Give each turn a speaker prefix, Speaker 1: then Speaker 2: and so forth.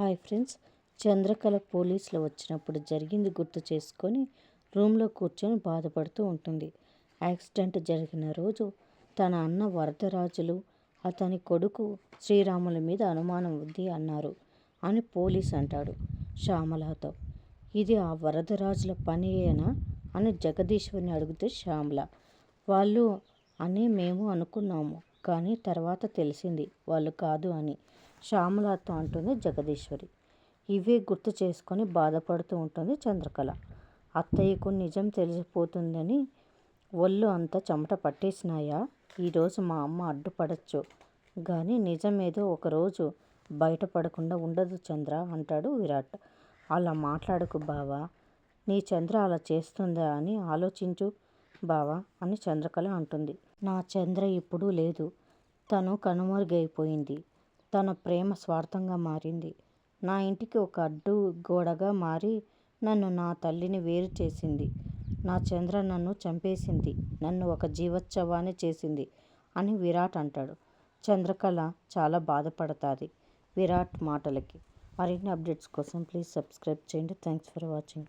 Speaker 1: Hi friends. Chandrakala పోలీసులు వచ్చినప్పుడు జరిగింది గుర్తు చేసుకొని రూమ్లో కూర్చొని బాధపడుతూ ఉంటుంది. యాక్సిడెంట్ జరిగిన రోజు తన అన్న వరదరాజులు అతని కొడుకు శ్రీరాముల మీద అనుమానం ఉంది అన్నారు అని పోలీస్ అంటాడు శ్యామలతో. ఇది ఆ వరదరాజుల పనియేనా అని జగదీశ్వరిని అడిగితే శ్యామల వాళ్ళు అని మేము అనుకున్నాము. కానీ తర్వాత తెలిసింది వాళ్ళు కాదు అని. శ్యామలత అంటుంది జగదీశ్వరి. ఇవే గుర్తు చేసుకొని బాధపడుతూ ఉంటుంది చంద్రకళ. అత్తయ్యకు నిజం తెలిసిపోతుందని ఒళ్ళు అంతా చెమట పట్టేసినాయా? ఈరోజు మా అమ్మ అడ్డుపడచ్చు. కానీ నిజమేదో ఒకరోజు బయటపడకుండా ఉండదు చంద్ర అంటాడు విరాట్. అలా మాట్లాడకు బావా. నీ చంద్ర అలా చేస్తుందా అని ఆలోచించు. బావా అని చంద్రకళ అంటుంది. నా చంద్ర ఇప్పుడు లేదు. తను కనుమరుగైపోయింది. తన ప్రేమ స్వార్థంగా మారింది. నా ఇంటికి ఒక అడ్డు గోడగా మారి నన్ను నా తల్లిని వేరు చేసింది. నా చంద్ర నన్ను చంపేసింది. నన్ను ఒక జీవోత్సవాన్ని చేసింది అని విరాట్ అంటాడు. చంద్రకళ చాలా బాధపడతాది విరాట్ మాటలకి. మరిన్ని అప్డేట్స్ కోసం ప్లీజ్ సబ్స్క్రైబ్ చేయండి. Thanks for watching.